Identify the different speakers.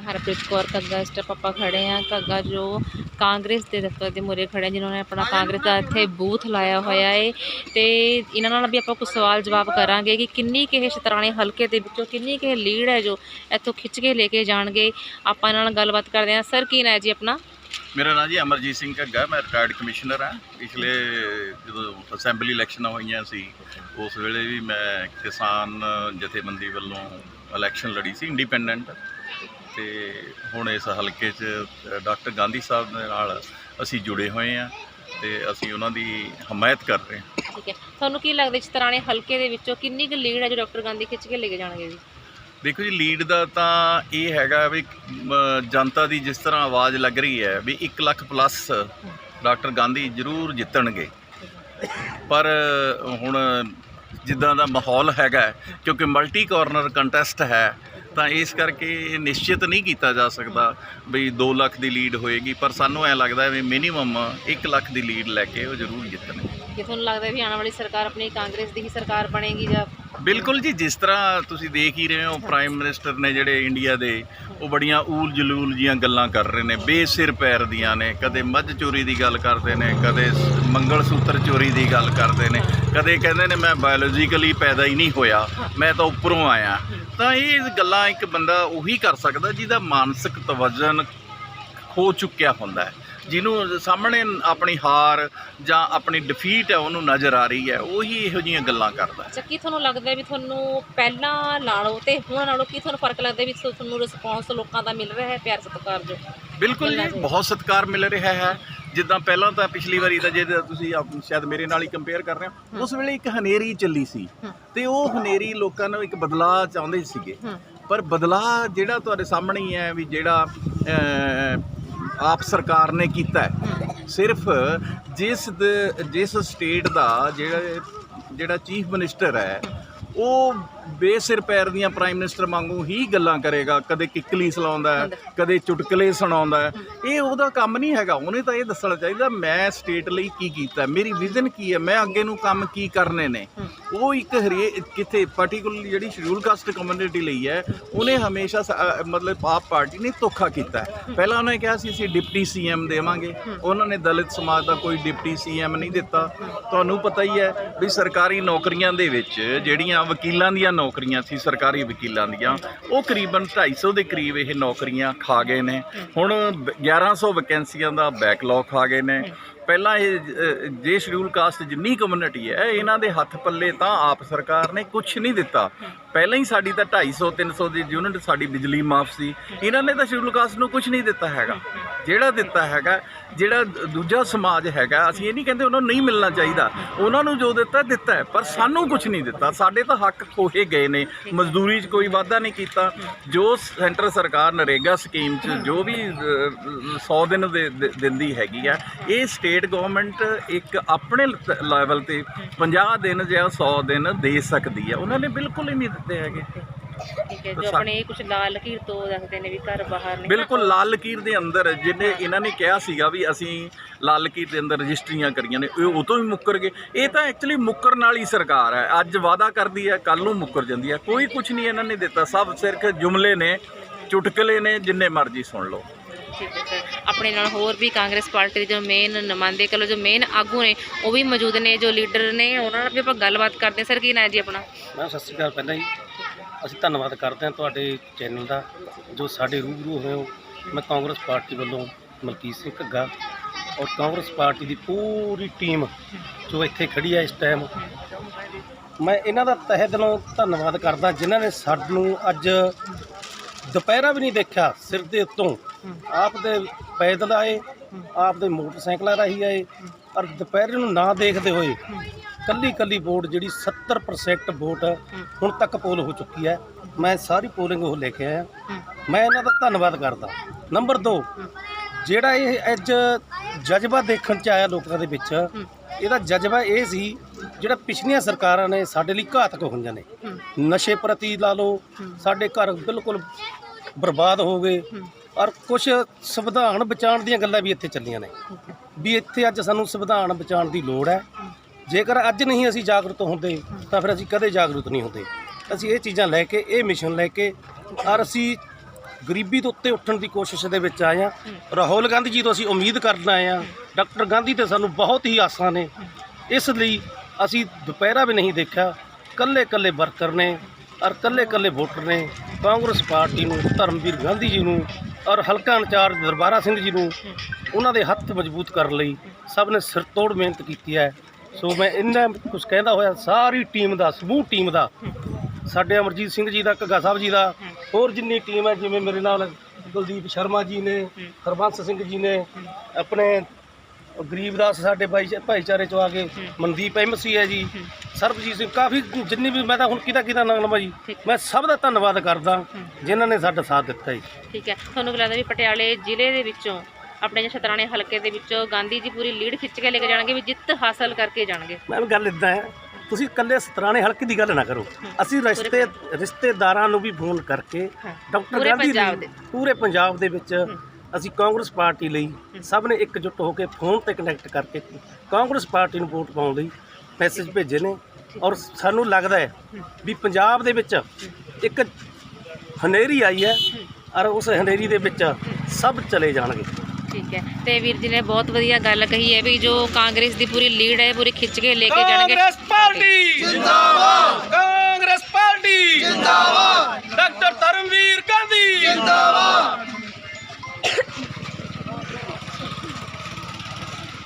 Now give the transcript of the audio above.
Speaker 1: ਹਰਪ੍ਰੀਤ ਕੌਰ ਕੱਗਾ ਇਸ ਟਾਈਮ ਆਪਾਂ ਖੜੇ ਆ। ਕੱਗਾ ਜੋ ਕਾਂਗਰਸ ਦੇ ਦਫ਼ਤਰ ਦੇ ਮੂਹਰੇ ਖੜੇ ਜਿਨ੍ਹਾਂ ਨੇ ਆਪਣਾ ਕਾਂਗਰਸ ਦਾ ਇੱਥੇ ਬੂਥ ਲਾਇਆ ਹੋਇਆ ਏ। ਤੇ ਇਹਨਾਂ ਨਾਲ ਵੀ ਆਪਾਂ ਕੁਝ ਸਵਾਲ ਜਵਾਬ ਕਰਾਂਗੇ ਕਿ ਕਿੰਨੀ ਕੁ ਇਹ ਸ਼ਤਰਾਣੇ ਹਲਕੇ ਦੇ ਵਿੱਚੋਂ ਕਿੰਨੀ ਕੁ ਲੀਡ ਹੈ ਜੋ ਇੱਥੋਂ ਖਿੱਚ ਕੇ ਲੈ ਕੇ ਜਾਣਗੇ? ਆਪਾਂ ਇਹਨਾਂ ਨਾਲ ਗੱਲਬਾਤ ਕਰਦੇ ਹਾਂ। ਸਰ, ਕੀ ਨਾਂ ਹੈ ਜੀ ਆਪਣਾ?
Speaker 2: ਮੇਰਾ ਨਾਮ ਜੀ ਅਮਰਜੀਤ ਸਿੰਘ ਘੱਗਾ, ਮੈਂ ਰਿਟਾਇਰਡ ਕਮਿਸ਼ਨਰ ਹਾਂ। ਪਿਛਲੇ ਜਦੋਂ ਅਸੈਂਬਲੀ ਇਲੈਕਸ਼ਨਾਂ ਹੋਈਆਂ ਸੀ, ਉਸ ਵੇਲੇ ਵੀ ਮੈਂ ਕਿਸਾਨ ਜਥੇਬੰਦੀ ਵੱਲੋਂ ਇਲੈਕਸ਼ਨ ਲੜੀ ਸੀ ਇੰਡੀਪੈਂਡੈਂਟ ਤੇ ਹੁਣ ਇਸ ਹਲਕੇ 'ਚ ਡਾਕਟਰ ਗਾਂਧੀ ਸਾਹਿਬ ਦੇ ਨਾਲ ਅਸੀਂ ਜੁੜੇ ਹੋਏ ਹਾਂ ਤੇ ਅਸੀਂ ਉਹਨਾਂ ਦੀ ਹਮਾਇਤ ਕਰ ਰਹੇ ਹਾਂ।
Speaker 1: ਠੀਕ ਹੈ। ਤੁਹਾਨੂੰ ਕੀ ਲੱਗਦਾ ਸ਼ਤਰਾਣੇ ਹਲਕੇ ਦੇ ਵਿੱਚੋਂ ਕਿੰਨੀ ਕੁ ਲੀਡ ਹੈ ਜੋ ਡਾਕਟਰ ਗਾਂਧੀ ਖਿੱਚ ਕੇ ਲੈ ਕੇ ਜਾਣਗੇ ਜੀ?
Speaker 2: ਦੇਖੋ ਜੀ ਲੀਡ ਦਾ ਤਾਂ ਇਹ ਹੈਗਾ ਵੀ ਅਮ, ਜਨਤਾ ਦੀ ਜਿਸ ਤਰ੍ਹਾਂ ਆਵਾਜ਼ ਲੱਗ ਰਹੀ ਹੈ ਵੀ 1 ਲੱਖ ਪਲੱਸ ਡਾਕਟਰ ਗਾਂਧੀ ਜ਼ਰੂਰ ਜਿੱਤਣਗੇ। ਪਰ ਹੁਣ ਜਿੱਦਾਂ ਦਾ ਮਾਹੌਲ ਹੈਗਾ ਕਿਉਂਕਿ ਮਲਟੀ ਕਾਰਨਰ ਕੰਟੈਸਟ ਹੈ ਤਾਂ ਇਸ ਕਰਕੇ ਇਹ ਨਿਸ਼ਚਿਤ ਨਹੀਂ ਕੀਤਾ ਜਾ ਸਕਦਾ ਵੀ 2 ਲੱਖ ਦੀ ਲੀਡ ਹੋਏਗੀ ਪਰ ਸਾਨੂੰ ਐ ਲੱਗਦਾ ਵੀ ਮਿਨੀਮਮ 1 ਲੱਖ ਦੀ ਲੀਡ ਲੈ ਕੇ ਉਹ ਜ਼ਰੂਰ ਜਿੱਤਣਗੇ।
Speaker 1: ਕਿ ਤੁਹਾਨੂੰ ਲੱਗਦਾ ਵੀ ਆਉਣ ਵਾਲੀ ਸਰਕਾਰ ਆਪਣੀ ਕਾਂਗਰਸ ਦੀ ਹੀ ਸਰਕਾਰ ਬਣੇਗੀ ਜਾਂ?
Speaker 2: ਬਿਲਕੁਲ ਜੀ ਜਿਸ ਤਰ੍ਹਾਂ ਤੁਸੀਂ ਦੇਖ ਹੀ ਰਹੇ ਹੋ ਪ੍ਰਾਈਮ ਮਿਨਿਸਟਰ ਨੇ ਜਿਹੜੇ ਇੰਡੀਆ ਦੇ ਉਹ ਬੜੀਆਂ ਊਲ ਜਲੂਲ ਜੀਆਂ ਗੱਲਾਂ ਕਰ ਰਹੇ ਨੇ ਬੇਸਿਰ ਪੈਰ ਦੀਆਂ ਨੇ ਕਦੇ ਮੱਝ ਚੋਰੀ ਦੀ ਗੱਲ ਕਰਦੇ ਨੇ ਕਦੇ ਮੰਗਲ ਸੂਤਰ ਚੋਰੀ ਦੀ ਗੱਲ ਕਰਦੇ ਨੇ ਕਦੇ ਕਹਿੰਦੇ ਨੇ ਮੈਂ ਬਾਇਓਲੋਜੀਕਲੀ ਪੈਦਾ ਹੀ ਨਹੀਂ ਹੋਇਆ ਮੈਂ ਤਾਂ ਉੱਪਰੋਂ ਆਇਆ ਤਾਂ ਇਹ ਗੱਲਾਂ ਇੱਕ ਬੰਦਾ ਉਹੀ ਕਰ ਸਕਦਾ ਜਿਹਦਾ ਮਾਨਸਿਕ ਤਵਜ਼ਨ ਖੋ ਚੁੱਕਿਆ ਹੁੰਦਾ ਹੈ ਜਿਹਨੂੰ ਸਾਹਮਣੇ ਆਪਣੀ ਹਾਰ ਜਾਂ ਆਪਣੀ ਡਿਫੀਟ ਹੈ ਉਹਨੂੰ ਨਜ਼ਰ ਆ ਰਹੀ ਹੈ ਉਹੀ ਇਹੋ ਜਿਹੀਆਂ ਗੱਲਾਂ ਕਰਦਾ ਹੈ।
Speaker 1: ਅੱਛਾ ਕੀ ਤੁਹਾਨੂੰ ਲੱਗਦਾ ਵੀ ਤੁਹਾਨੂੰ ਪਹਿਲਾਂ ਨਾਲੋਂ ਤੇ ਹੁਣ ਨਾਲੋਂ ਕੀ ਤੁਹਾਨੂੰ ਫ਼ਰਕ ਲੱਗਦਾ ਵੀ ਤੁਹਾਨੂੰ ਰਿਸਪੌਂਸ ਲੋਕਾਂ ਦਾ ਮਿਲ ਰਿਹਾ ਹੈ ਪਿਆਰ ਸਤਿਕਾਰ ਜੋ
Speaker 2: ਬਿਲਕੁਲ ਜੀ। ਬਹੁਤ ਸਤਿਕਾਰ ਮਿਲ ਰਿਹਾ ਹੈ ਜਿੱਦਾਂ ਪਹਿਲਾਂ ਤਾਂ ਪਿਛਲੀ ਵਾਰੀ ਤਾਂ ਜੇ ਤੁਸੀਂ ਸ਼ਾਇਦ ਮੇਰੇ ਨਾਲ ਹੀ ਕੰਪੇਅਰ ਕਰ ਰਹੇ ਹੋ ਉਸ ਵੇਲੇ ਇੱਕ ਹਨੇਰੀ ਚੱਲੀ ਸੀ। ਤੇ ਉਹ ਹਨੇਰੀ ਲੋਕਾਂ ਨੂੰ ਇੱਕ ਬਦਲਾਅ ਚਾਹੁੰਦੇ ਸੀਗੇ। ਪਰ ਬਦਲਾਅ ਜਿਹੜਾ ਤੁਹਾਡੇ ਸਾਹਮਣੇ ਹੀ ਹੈ ਵੀ ਜਿਹੜਾ ਆਪ ਸਰਕਾਰ ਨੇ ਕੀਤਾ ਹੈ ਸਿਰਫ ਜਿਸ ਜਿਸ ਸਟੇਟ ਦਾ ਜਿਹੜਾ ਜਿਹੜਾ ਚੀਫ ਮਿਨਿਸਟਰ ਹੈ। ਉਹ ਬੇਸਿਰ ਪੈਰ ਦੀਆਂ ਪ੍ਰਾਈਮ ਮਿਨਿਸਟਰ ਵਾਂਗੂ ਹੀ ਗੱਲਾਂ ਕਰੇਗਾ ਕਦੇ ਕਿੱਕਲੀ ਸੁਣਾਉਂਦਾ ਹੈ ਕਦੇ ਚੁਟਕਲੇ ਸੁਣਾਉਂਦਾ ਹੈ। ਇਹ ਉਹਦਾ ਕੰਮ ਨਹੀਂ ਹੈਗਾ ਉਹਨੇ ਤਾਂ ਇਹ ਦੱਸਣਾ ਚਾਹੀਦਾ ਮੈਂ ਸਟੇਟ ਲਈ ਕੀ ਕੀਤਾ ਮੇਰੀ ਵਿਜ਼ਨ ਕੀ ਹੈ ਮੈਂ ਅੱਗੇ ਨੂੰ ਕੰਮ ਕੀ ਕਰਨੇ ਨੇ। ਉਹ ਇੱਕ ਹਰੇ ਕਿਤੇ ਪਾਰਟਿਕੂਲਰਲੀ ਜਿਹੜੀ ਸ਼ਡਿਊਲ ਕਾਸਟ ਕਮਿਊਨਿਟੀ ਲਈ ਹੈ ਉਹਨੇ ਹਮੇਸ਼ਾ ਮਤਲਬ ਆਪ ਪਾਰਟੀ ਨੇ ਧੋਖਾ ਕੀਤਾ ਪਹਿਲਾਂ ਉਹਨੇ ਕਿਹਾ ਸੀ ਅਸੀਂ ਡਿਪਟੀ ਸੀਐਮ ਦੇਵਾਂਗੇ। ਉਹਨਾਂ ਨੇ ਦਲਿਤ ਸਮਾਜ ਦਾ ਕੋਈ ਡਿਪਟੀ ਸੀਐਮ ਨਹੀਂ ਦਿੱਤਾ। ਤੁਹਾਨੂੰ ਪਤਾ ਹੀ ਹੈ ਵੀ ਸਰਕਾਰੀ ਨੌਕਰੀਆਂ ਦੇ ਵਿੱਚ ਜਿਹੜੀਆਂ ਵਕੀਲਾਂ ਦੀਆਂ ਨੌਕਰੀਆਂ ਸੀ ਸਰਕਾਰੀ ਵਕੀਲਾਂ ਦੀਆਂ, ਉਹ ਕਰੀਬਨ 250 ਦੇ ਕਰੀਬ ਇਹ ਨੌਕਰੀਆਂ ਖਾ ਗਏ ਨੇ। ਹੁਣ ਬ- 1100 ਵੈਕੈਂਸੀਆਂ ਦਾ ਬੈਕਲੌਗ ਖਾ ਗਏ ਨੇ। ਪਹਿਲਾਂ ਇਹ ਜੇ ਸ਼ਡਿਊਲ ਕਾਸਟ ਜਿੰਨੀ ਕਮਿਊਨਿਟੀ ਹੈ, ਇਹਨਾਂ ਦੇ ਹੱਥ ਪੱਲੇ ਤਾਂ ਆਪ ਸਰਕਾਰ ਨੇ ਕੁਝ ਨਹੀਂ ਦਿੱਤਾ। ਪਹਿਲਾਂ ਹੀ ਸਾਡੀ ਤਾਂ 250 300 ਦੀ ਯੂਨਿਟ ਸਾਡੀ ਬਿਜਲੀ ਮਾਫ ਸੀ। ਇਹਨਾਂ ਨੇ ਤਾਂ ਸ਼ਡਿਊਲ ਕਾਸਟ ਨੂੰ ਕੁਝ ਨਹੀਂ ਦਿੱਤਾ ਹੈਗਾ। ਜਿਹੜਾ ਦਿੱਤਾ ਹੈਗਾ, ਜਿਹੜਾ ਦੂਜਾ ਸਮਾਜ ਹੈਗਾ, ਅਸੀਂ ਇਹ ਨਹੀਂ ਕਹਿੰਦੇ ਉਹਨਾਂ ਨੂੰ ਨਹੀਂ ਮਿਲਣਾ ਚਾਹੀਦਾ। ਉਹਨਾਂ ਨੂੰ ਜੋ ਦਿੱਤਾ ਦਿੱਤਾ ਪਰ ਸਾਨੂੰ ਕੁਝ ਨਹੀਂ ਦਿੱਤਾ। ਸਾਡੇ ਤਾਂ ਹੱਕ ਖੋਹੇ ਗਏ ਨੇ। ਮਜ਼ਦੂਰੀ 'ਚ ਕੋਈ ਵਾਧਾ ਨਹੀਂ ਕੀਤਾ। ਜੋ ਸੈਂਟਰ ਸਰਕਾਰ ਨਰੇਗਾ ਸਕੀਮ 'ਚ ਜੋ ਵੀ 100 ਦਿਨ ਦੇ ਦਿੰਦੀ ਹੈਗੀ ਆ, ਇਹ ਸਟੇਟ ਗਵਰਨਮੈਂਟ ਇੱਕ ਆਪਣੇ ਲੈਵਲ ਤੇ 50 ਦਿਨ ਜਾਂ 100 ਦਿਨ ਦੇ ਸਕਦੀ ਹੈ ਉਹਨਾਂ ਨੇ ਬਿਲਕੁਲ ਹੀ ਨਹੀਂ ਦਿੱਤੇ ਹੈਗੇ।
Speaker 1: ਠੀਕ ਹੈ ਜੋ ਆਪਣੇ ਕੁਝ ਲਾਲ ਲਕੀਰ ਤੋਂ ਦੱਸਦੇ ਨੇ ਵੀ ਘਰ ਬਾਹਰ ਨੇ
Speaker 2: ਬਿਲਕੁਲ ਲਾਲ ਲਕੀਰ ਦੇ ਅੰਦਰ ਜਿਹਨੇ ਇਹਨਾਂ ਨੇ ਕਿਹਾ ਸੀਗਾ ਵੀ ਅਸੀਂ ਲਾਲ ਲਕੀਰ ਦੇ ਅੰਦਰ ਰਜਿਸਟਰੀਆਂ ਕਰੀਆਂ ਨੇ ਉਹ ਤੋਂ ਵੀ ਮੁੱਕਰ ਗਏ। ਇਹ ਤਾਂ ਐਕਚੁਅਲੀ ਮੁੱਕਰਨ ਵਾਲੀ ਸਰਕਾਰ ਹੈ। ਅੱਜ ਵਾਅਦਾ ਕਰਦੀ ਹੈ ਕੱਲ ਨੂੰ ਮੁੱਕਰ ਜਾਂਦੀ ਹੈ। ਕੋਈ ਕੁਝ ਨਹੀਂ ਇਹਨਾਂ ਨੇ ਦਿੱਤਾ। ਸਭ ਸਿਰਫ ਜੁਮਲੇ ਨੇ ਚੁਟਕਲੇ ਨੇ ਜਿੰਨੇ ਮਰਜ਼ੀ ਸੁਣ ਲਓ।
Speaker 1: ਠੀਕ ਹੈ ਸਰ ਆਪਣੇ ਨਾਲ ਹੋਰ ਵੀ ਕਾਂਗਰਸ ਪਾਰਟੀ ਦੇ ਜੋ ਮੇਨ ਨੁਮਾਇੰਦੇ ਕਹ ਲਓ ਜੋ ਮੇਨ ਆਗੂ ਨੇ ਉਹ ਵੀ ਮੌਜੂਦ ਨੇ ਜੋ ਲੀਡਰ ਨੇ ਉਹਨਾਂ ਨਾਲ ਵੀ ਆਪਾਂ ਗੱਲਬਾਤ ਕਰਦੇ ਸਰ ਕੀ ਨਾਂ ਜੀ ਆਪਣਾ?
Speaker 3: ਮੈਂ ਸਤਿ ਸ਼੍ਰੀ ਅਕਾਲ ਪਹਿਲਾਂ ਹੀ। ਅਸੀਂ ਧੰਨਵਾਦ ਕਰਦੇ ਹਾਂ ਤੁਹਾਡੇ ਚੈਨਲ ਦਾ ਜੋ ਸਾਡੇ ਰੂਬਰੂ ਹੋਏ ਹੋ। ਮੈਂ ਕਾਂਗਰਸ ਪਾਰਟੀ ਵੱਲੋਂ ਮਲਕੀਤ ਸਿੰਘ ਘੱਗਾ ਔਰ ਕਾਂਗਰਸ ਪਾਰਟੀ ਦੀ ਪੂਰੀ ਟੀਮ ਜੋ ਇੱਥੇ ਖੜੀ ਹੈ ਇਸ ਟਾਈਮ ਮੈਂ ਇਹਨਾਂ ਦਾ ਤਹਿ ਦਿਲੋਂ ਧੰਨਵਾਦ ਕਰਦਾ ਜਿਨ੍ਹਾਂ ਨੇ ਸਾਨੂੰ ਅੱਜ ਦੁਪਹਿਰਾ ਵੀ ਨਹੀਂ ਦੇਖਿਆ ਸਿਰ ਦੇ ਉੱਤੋਂ। ਆਪ ਦੇ ਪੈਦਲ ਆਏ, ਆਪਦੇ ਮੋਟਰਸਾਈਕਲਾਂ ਰਾਹੀਂ ਆਏ, ਔਰ ਦੁਪਹਿਰੇ ਨੂੰ ਨਾ ਦੇਖਦੇ ਹੋਏ ਕੱਲੀ ਕੱਲੀ ਵੋਟ ਜਿਹੜੀ 70% ਵੋਟ ਹੁਣ ਤੱਕ ਪੋਲ ਹੋ ਚੁੱਕੀ ਹੈ। ਮੈਂ ਸਾਰੀ ਪੋਲਿੰਗ ਉਹ ਲੈ ਕੇ ਆਇਆ। ਮੈਂ ਇਹਨਾਂ ਦਾ ਧੰਨਵਾਦ ਕਰਦਾ। ਨੰਬਰ 2 ਜਿਹੜਾ ਇਹ ਅੱਜ ਜਜ਼ਬਾ ਦੇਖਣ ਚ ਆਇਆ ਲੋਕਾਂ ਦੇ ਵਿੱਚ, ਇਹਦਾ ਜਜ਼ਬਾ ਇਹ ਸੀ, ਜਿਹੜਾ ਪਿਛਲੀਆਂ ਸਰਕਾਰਾਂ ਨੇ ਸਾਡੇ ਲਈ ਘਾਤਕ ਹੋਈਆਂ ਨੇ। ਨਸ਼ੇ ਪ੍ਰਤੀ ਲਾ ਲਓ, ਸਾਡੇ ਘਰ ਬਿਲਕੁਲ ਬਰਬਾਦ ਹੋ ਗਏ। ਔਰ ਕੁਝ ਸੰਵਿਧਾਨ ਬਚਾਉਣ ਦੀਆਂ ਗੱਲਾਂ ਵੀ ਇੱਥੇ ਚੱਲੀਆਂ ਨੇ। ਵੀ ਇੱਥੇ ਅੱਜ ਸਾਨੂੰ ਸੰਵਿਧਾਨ ਬਚਾਉਣ ਦੀ ਲੋੜ ਹੈ। ਜੇਕਰ ਅੱਜ ਨਹੀਂ ਅਸੀਂ ਜਾਗਰੂਕ ਹੁੰਦੇ, ਤਾਂ ਫਿਰ ਅਸੀਂ ਕਦੇ ਜਾਗਰੂਕ ਨਹੀਂ ਹੁੰਦੇ। ਅਸੀਂ ਇਹ ਚੀਜ਼ਾਂ ਲੈ ਕੇ, ਇਹ ਮਿਸ਼ਨ ਲੈ ਕੇ ਔਰ ਅਸੀਂ ਗਰੀਬੀ ਤੋਂ ਉੱਤੇ ਉੱਠਣ ਦੀ ਕੋਸ਼ਿਸ਼ ਦੇ ਵਿੱਚ ਆਏ ਆ ਰਾਹੁਲ ਗਾਂਧੀ ਜੀ ਤੋਂ ਅਸੀਂ ਉਮੀਦ ਕਰਨ ਆਏ ਆ ਡਾਕਟਰ ਗਾਂਧੀ ਤੇ ਸਾਨੂੰ ਬਹੁਤ ਹੀ ਆਸਾਂ ਨੇ। ਇਸ ਲਈ ਅਸੀਂ ਦੁਪਹਿਰਾ ਵੀ ਨਹੀਂ ਦੇਖਿਆ। ਕੱਲੇ ਕੱਲੇ ਵਰਕਰ ਨੇ ਔਰ ਕੱਲੇ ਕੱਲੇ ਵੋਟਰ ਨੇ। ਕਾਂਗਰਸ ਪਾਰਟੀ ਨੂੰ, ਧਰਮਵੀਰ ਗਾਂਧੀ ਜੀ ਨੂੰ ਔਰ ਹਲਕਾ ਇੰਚਾਰਜ ਦਰਬਾਰਾ ਸਿੰਘ ਜੀ ਨੂੰ ਉਹਨਾਂ ਦੇ ਹੱਥ ਮਜ਼ਬੂਤ ਕਰਨ ਲਈ ਸਭ ਨੇ ਸਿਰਤੋੜ ਮਿਹਨਤ ਕੀਤੀ ਹੈ। ਸੋ ਮੈਂ ਇਹਨਾਂ ਕੁਝ ਕਹਿੰਦਾ ਹੋਇਆ ਸਾਰੀ ਟੀਮ ਦਾ ਸਮੂਹ ਟੀਮ ਦਾ ਸਾਡੇ ਅਮਰਜੀਤ ਸਿੰਘ ਜੀ ਦਾ ਘੱਗਾ ਸਾਹਿਬ ਜੀ ਦਾ ਹੋਰ ਜਿੰਨੀ ਟੀਮ ਹੈ ਜਿਵੇਂ ਮੇਰੇ ਨਾਲ ਕੁਲਦੀਪ ਸ਼ਰਮਾ ਜੀ ਨੇ ਹਰਬੰਸ ਸਿੰਘ ਜੀ ਨੇ ਆਪਣੇ ਗਰੀਬਦਾਸ ਸਾਡੇ ਭਾਈ ਭਾਈਚਾਰੇ ਚੋਂ ਆ ਕੇ ਮਨਦੀਪ ਐਮਸੀ ਹੈ ਜੀ ਸਰਬਜੀਤ ਸਿੰਘ ਕਾਫੀ ਜਿੰਨੀ ਵੀ ਮੈਂ ਤਾਂ ਹੁਣ ਕਿਹਦਾ ਕਿਹਦਾ ਨਾਮ ਲਵਾਂ ਜੀ।
Speaker 1: ਠੀਕ।
Speaker 3: ਮੈਂ ਸਭ ਦਾ ਧੰਨਵਾਦ ਕਰਦਾ ਜਿਨ੍ਹਾਂ ਨੇ ਸਾਡਾ ਸਾਥ ਦਿੱਤਾ ਜੀ।
Speaker 1: ਠੀਕ ਹੈ। ਤੁਹਾਨੂੰ ਕੀ ਲੱਗਦਾ ਵੀ ਪਟਿਆਲੇ ਜ਼ਿਲ੍ਹੇ ਦੇ ਵਿੱਚੋਂ ਆਪਣੇ ਜੇ ਛਤਰਾਣੇ ਹਲਕੇ ਦੇ ਵਿੱਚੋਂ ਗਾਂਧੀ ਜੀ ਪੂਰੀ ਲੀਡ ਖਿੱਚ ਕੇ ਲੈ ਕੇ ਜਾਣਗੇ ਵੀ ਜਿੱਤ ਹਾਸਲ ਕਰਕੇ ਜਾਣਗੇ?
Speaker 3: ਮੈਮ ਗੱਲ ਇਦਾਂ ਹੈ ਤੁਸੀਂ ਇਕੱਲੇ ਸਤਰਾਣੇ ਹਲਕੇ ਦੀ ਗੱਲ ਨਾ ਕਰੋ। ਅਸੀਂ ਰਿਸ਼ਤੇ ਰਿਸ਼ਤੇਦਾਰਾਂ ਨੂੰ ਵੀ ਫੋਨ ਕਰਕੇ
Speaker 1: ਹਾਂ।
Speaker 3: ਡਾਕਟਰ
Speaker 1: ਪੂਰੇ
Speaker 3: ਗਾਂਧੀ
Speaker 1: ਪੰਜਾਬ
Speaker 3: ਲਈ
Speaker 1: ਦੇ।
Speaker 3: ਪੂਰੇ ਪੰਜਾਬ ਦੇ ਵਿੱਚ ਅਸੀਂ ਕਾਂਗਰਸ ਪਾਰਟੀ ਲਈ ਸਭ ਨੇ ਇਕਜੁੱਟ ਹੋ ਕੇ ਫੋਨ ਤੇ ਕਨੈਕਟ ਕਰਕੇ ਕਾਂਗਰਸ ਪਾਰਟੀ ਨੂੰ ਵੋਟ ਪਾਉਣ ਲਈ ਮੈਸੇਜ ਭੇਜੇ ਨੇ ਔਰ ਸਾਨੂੰ ਲੱਗਦਾ ਹੈ ਵੀ ਪੰਜਾਬ ਦੇ ਵਿੱਚ ਇੱਕ ਹਨੇਰੀ ਆਈ ਹੈ ਔਰ ਉਸ ਹਨੇਰੀ ਦੇ ਵਿੱਚ ਸਭ ਚਲੇ ਜਾਣਗੇ।
Speaker 1: ਠੀਕ ਹੈ। ਤੇ ਵੀਰ ਜੀ ਨੇ ਬਹੁਤ ਵਧੀਆ ਗੱਲ ਕਹੀ ਹੈ ਵੀ ਜੋ ਕਾਂਗਰਸ ਦੀ ਪੂਰੀ ਲੀਡ ਹੈ ਪੂਰੀ ਖਿੱਚ ਕੇ ਲੈ ਕੇ ਜਾਣਗੇ।
Speaker 3: ਪਾਰਟੀ! ਜਿੰਦਾਬਾਦ!